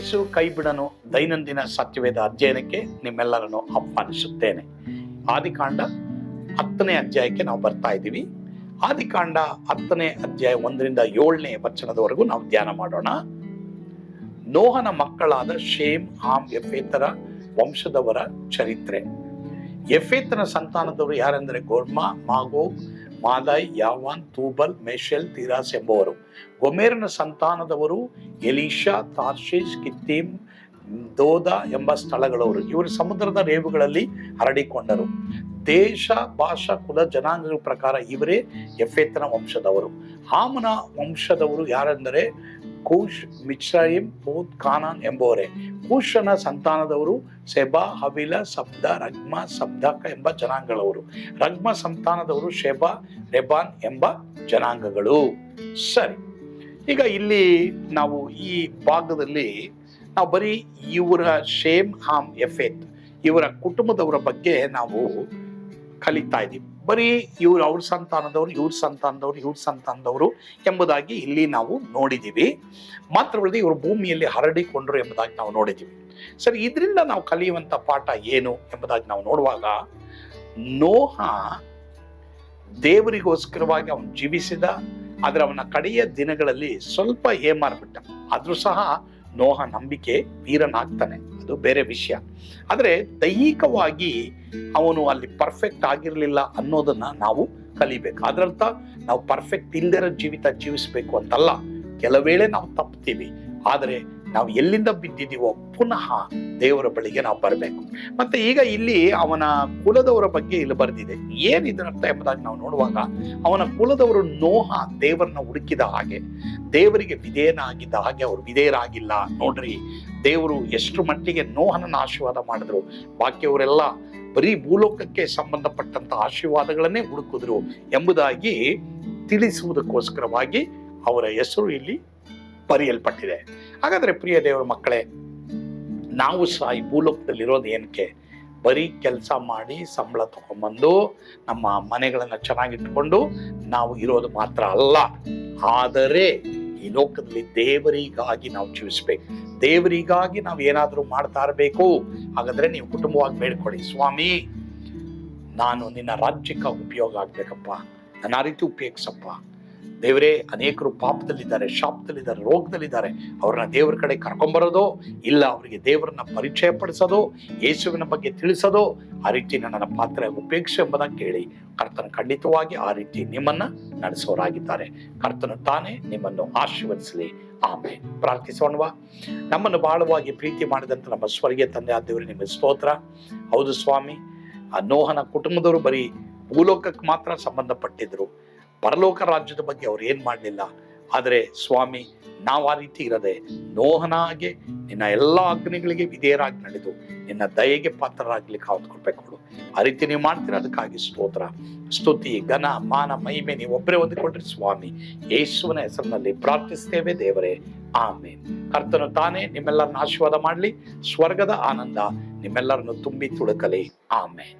ಯೇಸು ಕೈ ಬಿಡನು, ದೈನಂದಿನ ಸತ್ಯವೇದ ಅಧ್ಯಯನಕ್ಕೆ ನಿಮ್ಮೆಲ್ಲರನ್ನು ಆಹ್ವಾನಿಸುತ್ತೇನೆ. ಆದಿಕಾಂಡ ಹತ್ತನೇ ಅಧ್ಯಾಯಕ್ಕೆ ನಾವು ಬರ್ತಾ ಇದ್ದೀವಿ. ಆದಿಕಾಂಡ ಹತ್ತನೇ ಅಧ್ಯಾಯ ಒಂದರಿಂದ ಏಳನೇ ವಚನದವರೆಗೂ ನಾವು ಧ್ಯಾನ ಮಾಡೋಣ. ನೋಹನ ಮಕ್ಕಳಾದ ಶೇಮ್, ಹಾಮ್, ಎಫೇತರ ವಂಶದವರ ಚರಿತ್ರೆ. ಎಫೇತನ ಸಂತಾನದವರು ಯಾರೆಂದರೆ ಗೋರ್ಮಾ, ಮಾಗೋ ಮಾದಾಯ್ ಯಾವಾನ್, ತೂಬಲ್, ಮೇಷೆಲ್, ತಿರಾಸ್ ಎಂಬುವರು. ಗೊಮೇರನ ಸಂತಾನದವರು ಎಲೀಶಾ ತಾರ್ಷೀಶ್ ಕಿತ್ತೀಮ್, ದೋದ ಎಂಬ ಸ್ಥಳಗಳವರು. ಇವರು ಸಮುದ್ರದ ರೇವುಗಳಲ್ಲಿ ಹರಡಿಕೊಂಡರು. ದೇಶ, ಭಾಷಾ, ಕುಲ, ಜನಾಂಗಗಳ ಪ್ರಕಾರ ಇವರೇ ಎಫೇತನ ವಂಶದವರು. ಹಾಮನ ವಂಶದವರು ಯಾರೆಂದರೆ ಕೂಶ್ ಮಿಚ್ರಯಿಮ್ ಪೂತ್ ಖಾನಾನ್ ಎಂಬುವರೇ. ಕೂಶನ ಸಂತಾನದವರು ಸೆಬಾ ಹವಿಲ, ಸಬ್ದ, ರಗ್ಮ, ಸಬ್ದಕ ಎಂಬ ಜನಾಂಗಗಳವರು ರಗ್ಮ ಸಂತಾನದವರು ಶೆಬಾ, ರೆಬಾನ್ ಎಂಬ ಜನಾಂಗಗಳು. ಸರಿ, ಈಗ ಇಲ್ಲಿ ನಾವು ಈ ಭಾಗದಲ್ಲಿ ನಾವು ಬರೀ ಇವರ ಶೇಮ್, ಹಾಮ್, ಎಫೆತ್ ಇವರ ಕುಟುಂಬದವರ ಬಗ್ಗೆ ನಾವು ಕಲಿತಾ ಇದ್ದೀವಿ. ಬರೀ ಇವ್ರು ಅವ್ರ ಸಂತಾನದವರು, ಇವ್ರ ಸಂತಾನದವರು ಇವ್ರ ಸಂತಾನದವರು ಎಂಬುದಾಗಿ ಇಲ್ಲಿ ನಾವು ನೋಡಿದ್ದೀವಿ ಮಾತ್ರವಲ್ಲದೆ ಇವರು ಭೂಮಿಯಲ್ಲಿ ಹರಡಿಕೊಂಡರು ಎಂಬುದಾಗಿ ನಾವು ನೋಡಿದ್ದೀವಿ ಸರಿ, ಇದರಿಂದ ನಾವು ಕಲಿಯುವಂತ ಪಾಠ ಏನು ಎಂಬುದಾಗಿ ನಾವು ನೋಡುವಾಗ, ನೋಹ ದೇವರಿಗೋಸ್ಕರವಾಗಿ ಅವನು ಜೀವಿಸಿದ, ಆದರೆ ಅವನ ಕಡೆಯ ದಿನಗಳಲ್ಲಿ ಸ್ವಲ್ಪ ಏಮಾರ್ಬಿಟ್ಟ ಆದರೂ ಸಹ ನೋಹ ನಂಬಿಕೆ ವೀರನಾಗ್ತಾನೆ. ಅದು ಬೇರೆ ವಿಷಯ. ಆದರೆ ದೈಹಿಕವಾಗಿ ಅವನು ಅಲ್ಲಿ ಪರ್ಫೆಕ್ಟ್ ಆಗಿರಲಿಲ್ಲ ಅನ್ನೋದನ್ನ ನಾವು ಕಲಿಬೇಕು. ಅದರರ್ಥ ನಾವು ಪರ್ಫೆಕ್ಟ್ ಇಲ್ದಿರೋ ಜೀವಿತ ಜೀವಿಸಬೇಕು ಅಂತಲ್ಲ. ಕೆಲವೇಳೆ ನಾವು ತಪ್ತೀವಿ. ಆದರೆ ನಾವು ಎಲ್ಲಿಂದ ಬಿದ್ದಿದ್ದೀವೋ ಪುನಃ ದೇವರ ಬಳಿಗೆ ನಾವು ಬರಬೇಕು. ಮತ್ತೆ ಈಗ ಇಲ್ಲಿ ಅವನ ಕುಲದವರ ಬಗ್ಗೆ ಇಲ್ಲಿ ಬರೆದಿದೆ. ಏನ್ ಅರ್ಥ ಎಂಬುದಾಗಿ ನಾವು ನೋಡುವಾಗ ಅವನ ಕುಲದವರು ನೋಹ ದೇವರನ್ನ ಹುಡುಕಿದ ಹಾಗೆ, ದೇವರಿಗೆ ವಿಧೇಯನಾಗಿದ್ದ ಹಾಗೆ ಅವರು ವಿಧೇಯರಾಗಿಲ್ಲ. ನೋಡ್ರಿ, ದೇವರು ಎಷ್ಟು ಮಟ್ಟಿಗೆ ನೋಹನನ್ನ ಆಶೀರ್ವಾದ ಮಾಡಿದ್ರು. ಬಾಕಿಯವರೆಲ್ಲ ಬರೀ ಭೂಲೋಕಕ್ಕೆ ಸಂಬಂಧಪಟ್ಟಂತ ಆಶೀರ್ವಾದಗಳನ್ನೇ ಹುಡುಕಿದ್ರು ಎಂಬುದಾಗಿ ತಿಳಿಸುವುದಕ್ಕೋಸ್ಕರವಾಗಿ ಅವರ ಹೆಸರು ಇಲ್ಲಿ ಬರೆಯಲ್ಪಟ್ಟಿದೆ. ಹಾಗಾದ್ರೆ ಪ್ರಿಯ ದೇವರ ಮಕ್ಕಳೇ, ನಾವು ಸಹ ಈ ಭೂಲೋಕದಲ್ಲಿರೋದು ಏನಕ್ಕೆ? ಬರೀ ಕೆಲಸ ಮಾಡಿ ಸಂಬಳ ತಗೊಂಬಂದು ನಮ್ಮ ಮನೆಗಳನ್ನು ಚೆನ್ನಾಗಿಟ್ಕೊಂಡು ನಾವು ಇರೋದು ಮಾತ್ರ ಅಲ್ಲ. ಆದರೆ ಈ ಲೋಕದಲ್ಲಿ ದೇವರಿಗಾಗಿ ನಾವು ಜೀವಿಸ್ಬೇಕು. ದೇವರಿಗಾಗಿ ನಾವು ಏನಾದರೂ ಮಾಡ್ತಾ ಇರಬೇಕು. ಹಾಗಾದ್ರೆ ನೀವು ಕುಟುಂಬವಾಗಿ ಬೇಡ್ಕೊಳ್ಳಿ. ಸ್ವಾಮಿ, ನಾನು ನಿನ್ನ ರಾಜ್ಯಕ್ಕೆ ಉಪಯೋಗ ಆಗ್ಬೇಕಪ್ಪ. ನನ್ನ ರೀತಿ ಉಪಯೋಗಿಸಪ್ಪ. ದೇವರೇ, ಅನೇಕರು ಪಾಪದಲ್ಲಿದ್ದಾರೆ, ಶಾಪದಲ್ಲಿದ್ದಾರೆ, ರೋಗದಲ್ಲಿದ್ದಾರೆ. ಅವ್ರನ್ನ ದೇವರ ಕಡೆ ಕರ್ಕೊಂಬರೋದೋ, ಇಲ್ಲ ಅವರಿಗೆ ದೇವರನ್ನ ಪರಿಚಯ ಪಡಿಸೋದೋ ಯೇಸುವಿನ ಬಗ್ಗೆ ತಿಳಿಸೋದೋ, ಆ ರೀತಿ ನನ್ನ ಪಾತ್ರ ಉಪೇಕ್ಷೆ ಎಂಬುದಾಗಿ ಕೇಳಿ ಕರ್ತನ ಖಂಡಿತವಾಗಿ ಆ ರೀತಿ ನಿಮ್ಮನ್ನ ನಡೆಸೋರಾಗಿದ್ದಾರೆ. ಕರ್ತನ ತಾನೇ ನಿಮ್ಮನ್ನು ಆಶೀರ್ವದಿಸಲಿ. ಆಮೇಲೆ ಪ್ರಾರ್ಥಿಸೋಣವಾ. ನಮ್ಮನ್ನು ಬಹಳವಾಗಿ ಪ್ರೀತಿ ಮಾಡಿದಂತ ನಮ್ಮ ಸ್ವರ್ಗೀಯ ತಂದೆ ಆ ಆದೇವರು ನಿಮ್ಮ ಸ್ತೋತ್ರ. ಹೌದು ಸ್ವಾಮಿ, ಆ ನೋಹನ ಕುಟುಂಬದವರು ಬರೀ ಭೂಲೋಕಕ್ಕೆ ಮಾತ್ರ ಸಂಬಂಧಪಟ್ಟಿದ್ರು. ಪರಲೋಕ ರಾಜ್ಯದ ಬಗ್ಗೆ ಅವ್ರು ಏನು ಮಾಡಲಿಲ್ಲ. ಆದರೆ ಸ್ವಾಮಿ, ನಾವು ಆ ರೀತಿ ಇರದೆ ನೋಹನ ಹಾಗೆ ನಿನ್ನ ಎಲ್ಲ ಅಗ್ನಿಗಳಿಗೆ ವಿಧೇಯರಾಗಿ ನಡೆದು ನಿನ್ನ ದಯೆಗೆ ಪಾತ್ರರಾಗ್ಲಿಕ್ಕೆ ಹೊಂದ್ಕೊಳ್ಬೇಕು ಆ ರೀತಿ ನೀವು ಮಾಡ್ತೀರ, ಅದಕ್ಕಾಗಿ ಸ್ತೋತ್ರ. ಸ್ತುತಿ, ಘನ, ಮಾನ, ಮಹಿಮೆ ನೀವು ಒಬ್ಬರೇ ಹೊಂದಿಕೊಂಡ್ರಿ ಸ್ವಾಮಿ, ಯೇಸುವನ ಹೆಸರಿನಲ್ಲಿ ಪ್ರಾರ್ಥಿಸ್ತೇವೆ ದೇವರೇ. ಆಮೇನ್. ಕರ್ತನು ತಾನೇ ನಿಮ್ಮೆಲ್ಲರನ್ನ ಆಶೀರ್ವಾದ ಮಾಡಲಿ, ಸ್ವರ್ಗದ ಆನಂದ ನಿಮ್ಮೆಲ್ಲರನ್ನು ತುಂಬಿ ತುಳುಕಲಿ. ಆಮೇನ್.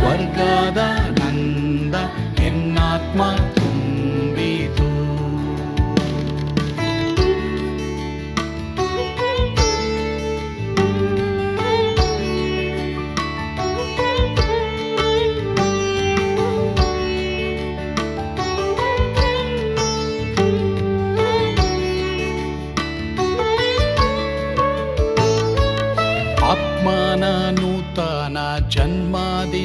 ಸ್ವರ್ಗದ ನಂದ